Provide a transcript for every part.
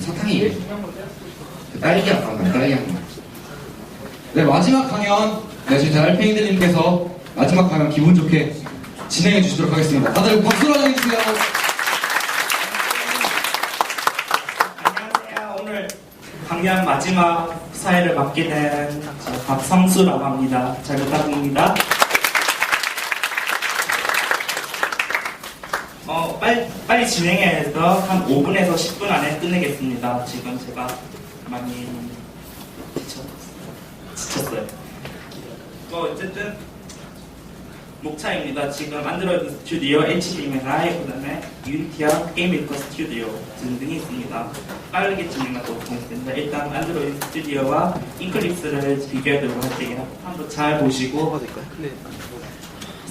사탕이 그 딸기 아빠 딸기 아빠 네, 마지막 강연, 네, 저희 달팽이들님께서 마지막 강연 기분 좋게 진행해 주시도록 하겠습니다. 다들 박수로. 오늘 강연 마지막 사회를 맡게 된저 박성수라고 합니다. 잘 부탁드립니다. 어, 빨리, 빨리 진행해서 한 5분에서 10분 안에 끝내겠습니다. 지금 제가 많이 지쳤, 지쳤어요. 뭐 어쨌든 목차입니다. 지금 안드로이드 스튜디오, HTML5, 그 다음에 유니티와 게임 메이커 스튜디오 등등이 있습니다. 빠르게 진행하도록 하겠습니다. 일단 안드로이드 스튜디오와 인클립스를 비교하도록 할게요. 한번 잘 보시고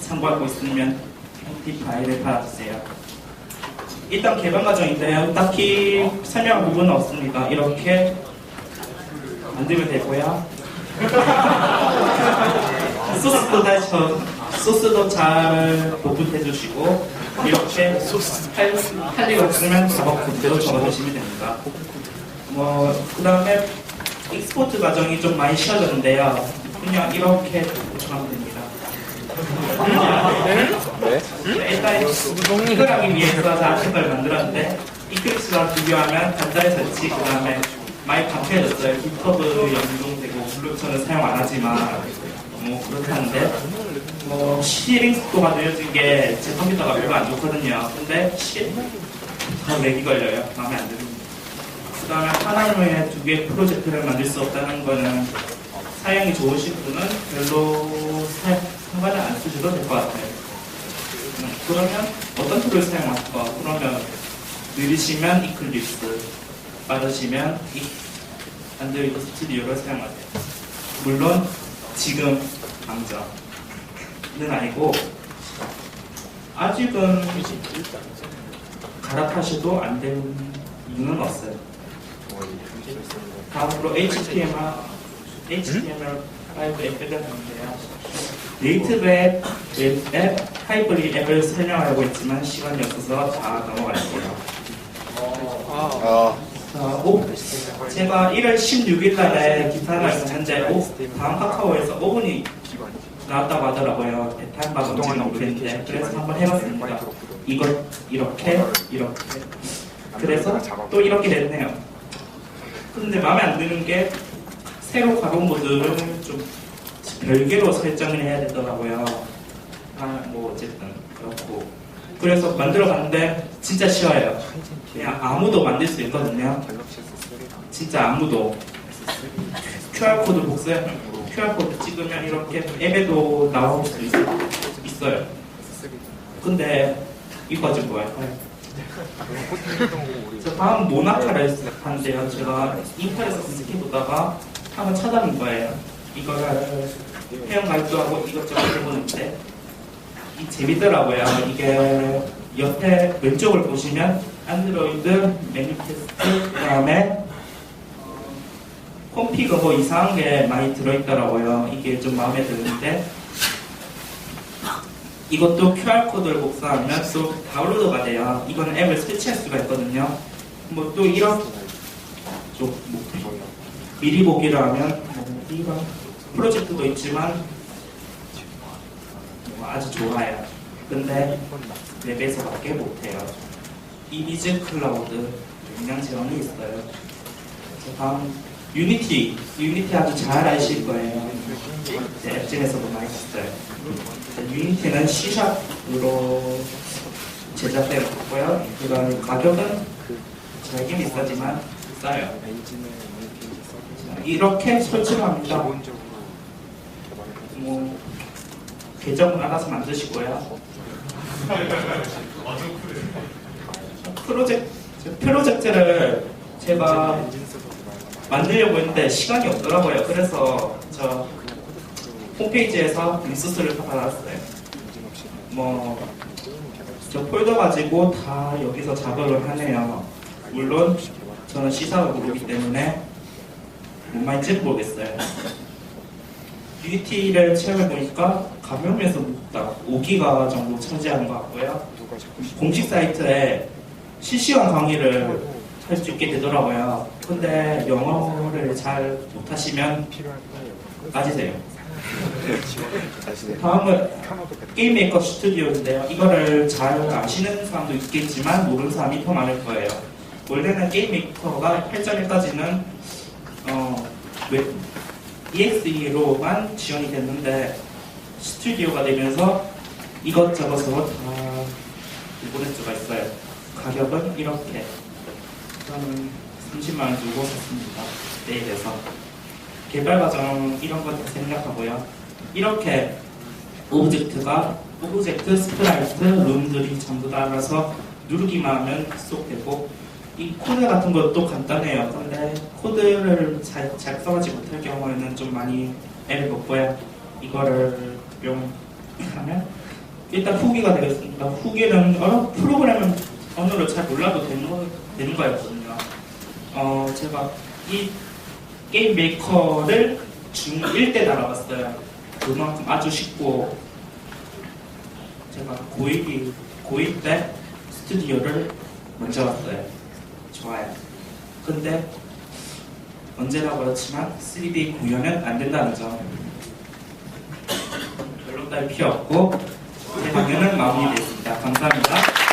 참고하고 있으면 MP 파일을 받아주세요. 일단 개발 과정인데요. 딱히 설명할 부분은 없습니다. 이렇게 만들면 되고요. 소스도 잘 저, 소스도 잘 보분해 주시고 이렇게 할, 할일 없으면 작업 그대로 적어주시면 됩니다. 뭐 그다음에 익스포트 과정이 좀 많이 쉬워졌는데요. 그냥 이렇게 요청하면 됩니다. 일단 이걸 하기 위해서 자체를 만들었는데 이클립스와 비교하면 간단히 설치 그 다음에 많이 간편해졌어요. 깃허브 연동되고 저는 사용 안 하지만 뭐 그렇다는데 뭐 시링 속도가 느려진 게 제 컴퓨터가 별로 안 좋거든요. 근데 시다 렉이 걸려요. 마음에 안 듭니다. 그 다음에 하나님의 두 개의 프로젝트를 만들 수 없다는 거는 사양이 좋으신 분은 별로 사, 상관을 안 쓰셔도 될 것 같아요. 음, 그러면 어떤 툴을 사용할까? 그러면 느리시면 이클립스, 빠르시면 이 안드로이드 스튜디오를 사용하세요. 물론 지금 당장은 아니고 아직은 갈아타셔도 안 되는 이유는 없어요. 다음으로 HTML, HTML5 앱을 하는데요. 앱, 웹 앱, 하이브리드 앱을 설명하려고 했지만 시간이 없어서 다 넘어갈게요. 자, 오, 제가 1월 16일 날에 기타를 현재 오, 다음 카카오에서 5분이 나왔다고 하더라고요. 대탄 언제나 모르겠는데 그래서 한번 해봤습니다. 이걸 이렇게 이렇게 그래서 또 이렇게 됐네요. 근데 마음에 안 드는 게 새로 가본 모드를 좀 별개로 설정을 해야 되더라고요. 아, 뭐 어쨌든 그렇고 그래서 만들어 봤는데 진짜 쉬워요. 그냥 아무도 만들 수 있거든요. 진짜 아무도 QR 코드 복사해 QR 코드 찍으면 이렇게 앱에도 나올 수 있, 있어요. 근데 이거 지금 뭐야? 저 다음 모나카를 하는데요. 제가 인터넷에서 스키 보다가 한번 찾아본 거예요. 이거를 회원 가입도 하고 이것저것 해보는데 이 재밌더라고요. 이게 옆에 왼쪽을 보시면 안드로이드 매니페스트 그다음에 콤피그 뭐 이상한 게 많이 들어있더라고요. 이게 좀 마음에 드는데 이것도 QR코드를 복사하면 또 다운로드가 돼요. 이거는 앱을 설치할 수가 있거든요. 뭐 또 이런 좀 뭐, 미리 보기를 하면 뭐 이런 프로젝트도 있지만 뭐 아주 좋아요. 근데 웹에서밖에 못해요. 이미지 클라우드 용량 제한이 있어요. 자, 다음 유니티 유니티 아주 잘 아실 거예요. 앱진에서도 많이 봤어요. 자, 유니티는 C샵으로 제작되어 있고요. 그런 가격은 되게 비싸지만 싸요. 자, 이렇게 설치를 합니다. 뭐 계정은 알아서 만드시고요. 프로젝트 프로젝트를 제가 만들려고 했는데 시간이 없더라고요. 그래서 저 홈페이지에서 인수스를 받아놨어요. 뭐, 저 폴더 가지고 다 여기서 작업을 하네요. 물론 저는 시사를 모르기 때문에 뭔 말인지 모르겠어요. 유니티를 체험해보니까 가명에서 딱 5기가 정도 차지하는 것 같고요. 공식 사이트에 실시간 강의를 할 수 있게 되더라고요. 근데 영어를 잘 못하시면 빠지세요. 다음은 게임 메이커 스튜디오인데요. 이거를 잘 아시는 사람도 있겠지만 모르는 사람이 더 많을 거예요. 원래는 게임 메이커가 8.1까지는 어, 웹, EXE로만 지원이 됐는데 스튜디오가 되면서 이것저것으로 다 보낼 수가 있어요. 가격은 이렇게 저는 30만 원 주고 샀습니다. 내일에서 개발 과정 이런 것다 생략하고요. 이렇게 오브젝트가 오브젝트, 스프라이트, 룸들이 전부 다 알아서 누르기만 하면 쏙되고 이 코드 같은 것도 간단해요. 근데 코드를 잘, 잘 써가지 못할 경우에는 좀 많이 애를 먹고요. 이거를 뿅 하면 일단 후기가 되겠습니다. 후기는 어, 프로그램은 언어를 잘 몰라도 되는, 거, 되는 거였거든요. 어, 제가 이 게임 메이커를 중1 때 달아봤어요. 그만큼 아주 쉽고 제가 고1이 고1 때 스튜디오를 먼저 왔어요. 좋아요. 근데 언제나 그렇지만 3D 구현은 안 된다는 점. 별로 딸 필요 없고 제 강연은 마무리됐습니다. 감사합니다.